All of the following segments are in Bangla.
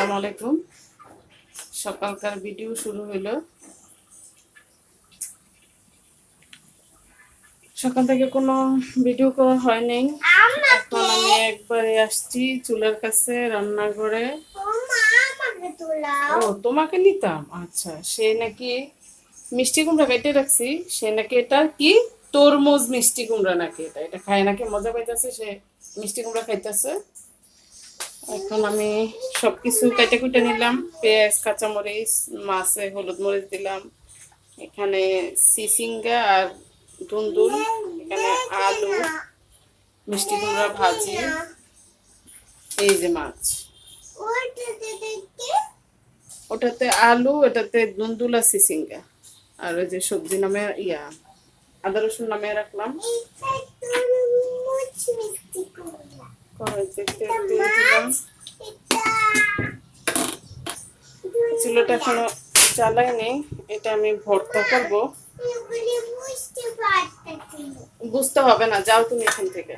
আসসালামু আলাইকুম। সকালকার ভিডিও শুরু হইল। সকাল থেকে কোনো ভিডিও করা হয় নাই। এখন আমি একবারে আসছি চুলার কাছে রান্না করে ও, তোমাকে নিতাম? আচ্ছা সে নাকি মিষ্টি কুমড়া কেটে রাখছি। সে নাকি এটা কি? তরমুজ মিষ্টি কুমড়া নাকি এটা? এটা খায় নাকি? মজা পাইতেছে সে মিষ্টি কুমড়া খাইতেছে। এখন আমি সবকিছু কেটে কুটে নিলাম। পেঁয়াজ, কাঁচামরিচ, মাছে হলুদ মরিচ দিলাম। এখানে সিসিঙ্গা আর দুন্দুল এখানে আলু, মিষ্টি কুমড়া ভাজি, এই যে মাছ। ওটাতে আলু, এটাতে দুন্দুল আর সিসিঙ্গা। আর ওই যে সবজি নামে ইয়া, আদা রসুন নামে রাখলাম। কড়াইতে তেল দিয়ে দিলাম চুলোটা এখনও জ্বালাইনি এটা আমি ভর্তা করব। বুঝতে হবে না, যাও তুমি এখান থেকে।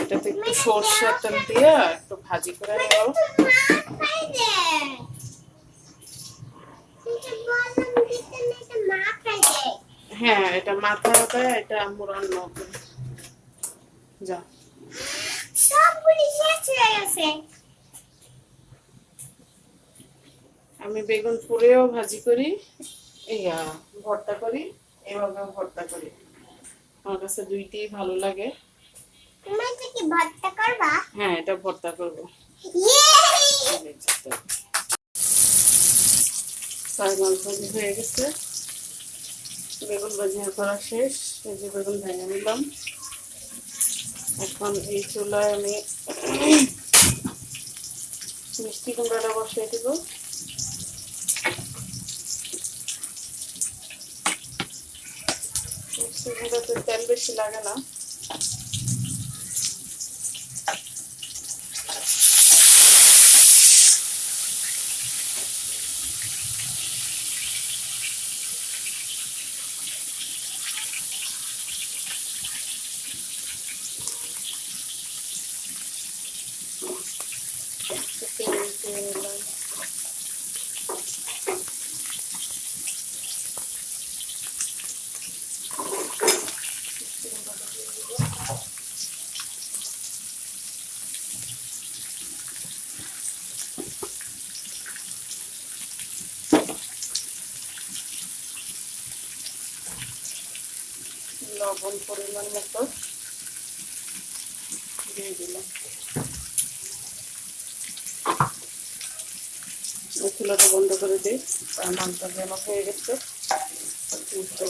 এটাতে একটু সর্ষের তেল দিয়ে একটু ভাজি করে নেব হ্যাঁ এটা মাথা এটা অন্য যা। আমি বেগুন পুড়েও ভাজি করি ইয়া ভর্তা করি এভাবেও ভর্তা করি। আমার কাছে দুইটাই ভালো লাগে। হ্যাঁ এটা ভর্তা করব। ভাজি হয়ে গেছে। বেগুন ভাজিয়ে করা শেষ। এই যে বেগুন ভেঙে নিলাম। এখন এই চুলায় আমি মিষ্টি কুমড়াটা বসিয়ে দিব। মিষ্টি কুমড়াতে তেল বেশি লাগে না তেল দিয়ে নিলাম লবণ পরিমাণ মতো দিয়ে দিলাম। চুলাটা বন্ধ করে দিই। তার মানটা যেন হয়ে গেছে। দুধটা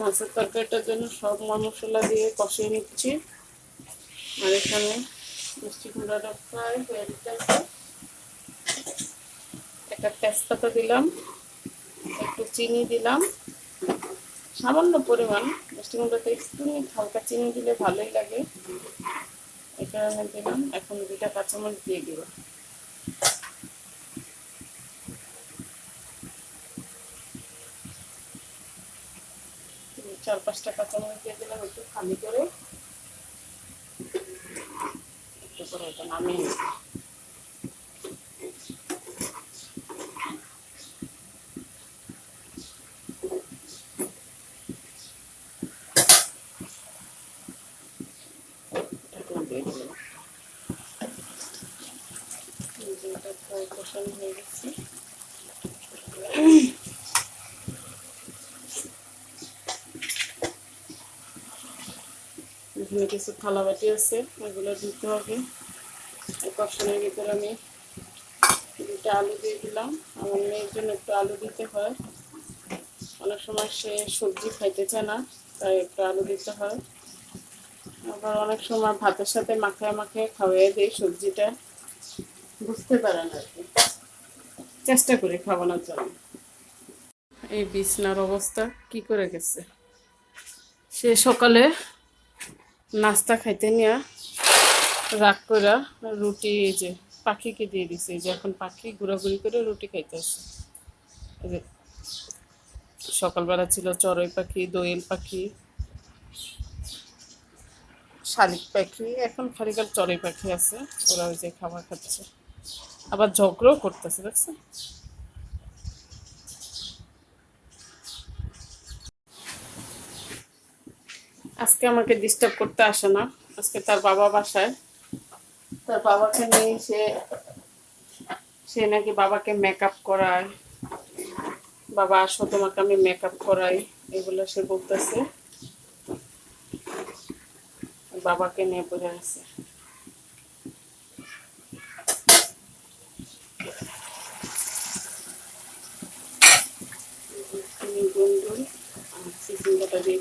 মাছের তরকারিটার জন্য সব মশলা দিয়ে কষিয়ে নিচ্ছি। আর এখানে মিষ্টি কুমড়াটা প্রায় হয়ে একটা তেজপাতা দিলাম, একটু চিনি দিলাম। সামান্য পরিমাণ, মিষ্টি কুমড়াতে একটু হালকা চিনি দিলে ভালোই লাগে। কারণে দিলাম, এখন দুইটা কাঁচামরিচ দিয়ে দিব চার পাঁচটা কাঁচামরিচ দিয়ে দিলাম একটু খালি করে। একটু কষানো হয়ে গেছে। এখানে কিছু থালা বাটি আছে, এগুলো দিতে হবে। কষানোর ভিতরে আমি দুটা আলু দিয়ে দিলাম। আমার মেয়ের জন্য একটু আলু দিতে হয়। অনেক সময় সে সবজি খাইতে চায় না, তাই একটু আলু দিতে হয়। আবার অনেক সময় ভাতের সাথে মাখায় মাখায় খাওয়াই দিই সবজিটা। বুঝতে পারে না আর কি চেষ্টা করি খাওয়ানোর জন্য। এই বিছনার অবস্থা কি করে গেছে? সে সকালে নাস্তা খাইতে নিয়ে রাগ করে রুটি এই যে পাখিকে দিয়ে দিছে, এই যে এখন পাখি ঘোরাঘুরি করে রুটি খাইতে আসে যে সকালবেলা ছিল চড়ই পাখি, দোয়েল পাখি, শালিক পাখি, এখন খালিকাল চড়ই পাখি আছে, ওরা ওই যে খাবার খাচ্ছে। আবার ঝগড়াও করতেছে দেখছ আজকে আমাকে ডিস্টার্ব করতে আসে না। আজকে তার বাবা বাসায়। তার বাবাকে নিয়ে সে সে নাকি বাবাকে মেকআপ করায়। বাবা, আসো তোমাকে আমি মেকআপ করাই, এগুলো সে বলতেছে। বাবাকে নিয়ে পড়ে আছে। গুন্ডুল আর দিয়ে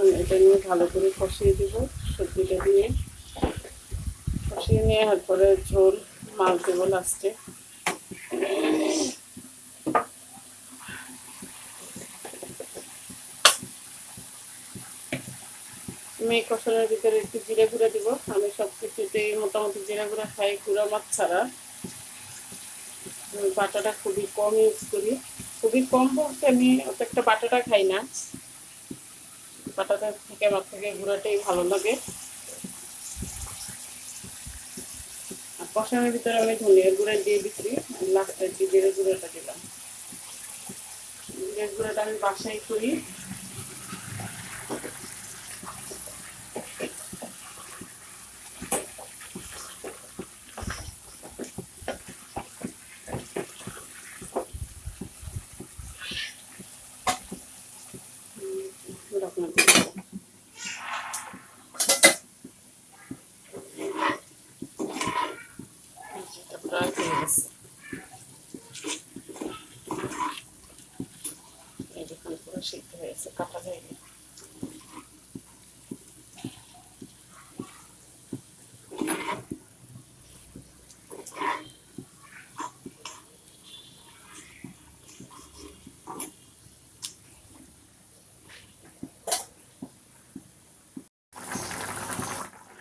এখন এটা নিয়ে ভালো করে কষিয়ে দিব, সবজিটা দিয়ে। কষিয়ে নিয়ে তারপরে ঝোল মাছ দেবো লাস্টে এই কষানোর ভিতরে একটু জিরে গুঁড়া দিব। আমি সব কিছুতেই মোটামুটি জিরে গুঁড়া খাই, গুঁড়া মাছ ছাড়া। বাটাটা খুবই কম ইউজ করি। খুবই কম বলতে আমি অত একটা বাটাটা খাই না। বাটাটা থেকে আমার থেকে গুঁড়াটাই ভালো লাগে। আর কষানোর ভিতরে আমি ধনিয়ার গুঁড়া দিয়ে দিচ্ছি লাস্টে একটু জিরে গুঁড়াটা দিলাম। জিরে গুঁড়াটা আমি বাসায় করি এরকম দিলাম। এটা প্রায় হয়ে গেছে এই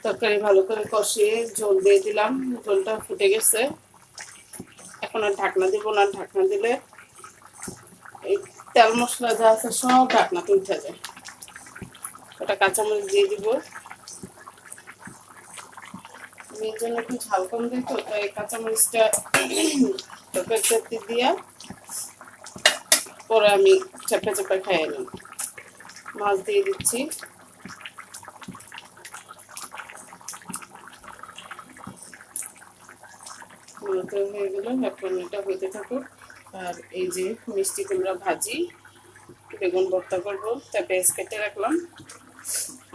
তরকারি ভালো করে কষিয়ে ঝোল দিয়ে দিলাম। ঝোলটা ফুটে গেছে। এখন আর ঢাকনা দিব না ঢাকনা দিলে এই তেল মশলা যা আছে সব ঢাকনাতে উঠে যায়। ওটা কাঁচামরিচ দিয়ে দিব। মেয়ের জন্য একটু ঝাল কম দিই তো তাই কাঁচামরিচটা তরকারিতে দিয়া পরে আমি চাপা চাপা খাইয়ে নিই। মাছ দিয়ে দিচ্ছি। মূলত হয়ে গেল এখন এটা হইতে থাকুক। আর এই যে মিষ্টি কুমড়া ভাজি, বেগুন ভর্তা করব তা পেঁয়াজ কেটে রাখলাম।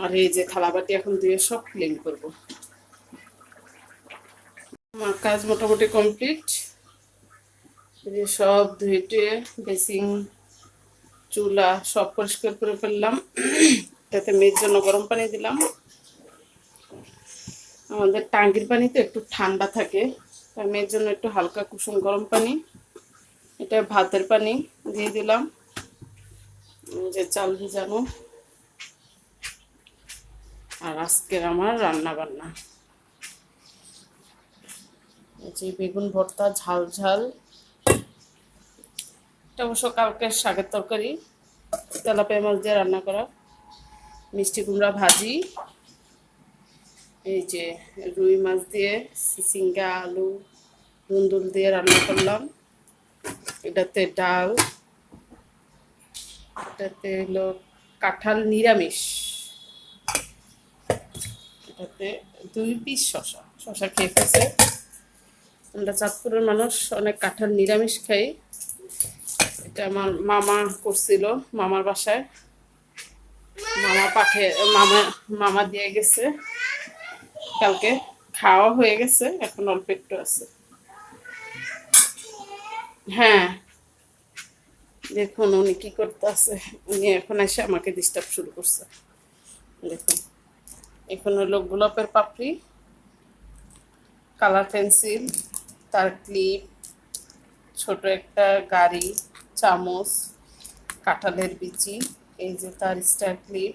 আর এই যে থালাবাটি এখন দিয়ে সব ক্লিন করব। আমার কাজ মোটামুটি কমপ্লিট সব ধুয়ে টুয়ে বেসিং চুলা সব পরিষ্কার করে ফেললাম। তাতে মেয়ের জন্য গরম পানি দিলাম। আমাদের টাঙ্কির পানি তো একটু ঠান্ডা থাকে। মেয়ের জন্য একটু হালকা কুসুম গরম পানি, এটা ভাতের পানি দিয়ে দিলাম। যে চাল ভিজানো। আর আজকের আমার রান্না বান্না। যে বেগুন ভর্তা, ঝাল ঝাল। এটা অবশ্য কালকের শাকের তরকারি। তেলাপিয়া মাছ দিয়ে রান্না করা। মিষ্টি কুমড়া ভাজি। এই যে রুই মাছ দিয়ে, সিসিঙ্গা, আলু দুন্দুল দিয়ে রান্না করলাম। এটাতে ডাল, এটাতে হলো কাঁঠাল নিরামিষ। এটাতে দুই পিস শশা শশা খেয়ে ফেছে আমরা চাঁদপুরের মানুষ, অনেক কাঁঠাল নিরামিষ খাই। এটা আমার মামা করছিল, মামার বাসায়। মামা পাঠে, মামা মামা দিয়ে গেছে। কালকে খাওয়া হয়ে গেছে, এখন অল্প একটু আছে। হ্যাঁ। দেখুন উনি কি করতেছে উনি এখন এসে আমাকে ডিস্টার্ব শুরু করছে। দেখুন। এখন হলো গোলাপের পাপড়ি কালার পেন্সিল তার ক্লিপ ছোট একটা গাড়ি, চামচ, কাঁঠালের বিচি, এই যে তার স্টার ক্লিপ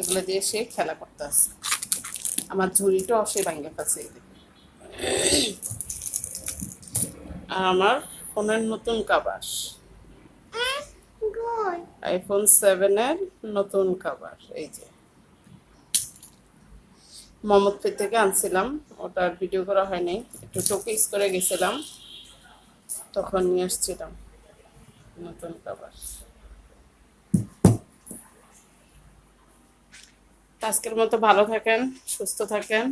এগুলো দিয়ে সে খেলা করতে আসে আমার ঝুড়িটাও সে ভাঙ্গে পাচ্ছে এই দেখুন। আর আমার ফোনের নতুন কাবার। আইফোন সেভেনের নতুন কাবার, এই যে। মোহাম্মদপুর থেকে আনছিলাম ওটার ভিডিও করা হয়নি। একটু শোকেস করে গেছিলাম, তখন নিয়ে আসছিলাম নতুন কাবার। আজকের মতো ভালো থাকেন, সুস্থ থাকেন।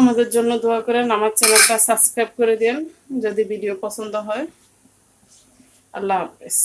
আমাদের জন্য দোয়া করেন, আমার চ্যানেলটা সাবস্ক্রাইব করে দিন, যদি ভিডিও পছন্দ হয়। আল্লাহ হাফেজ।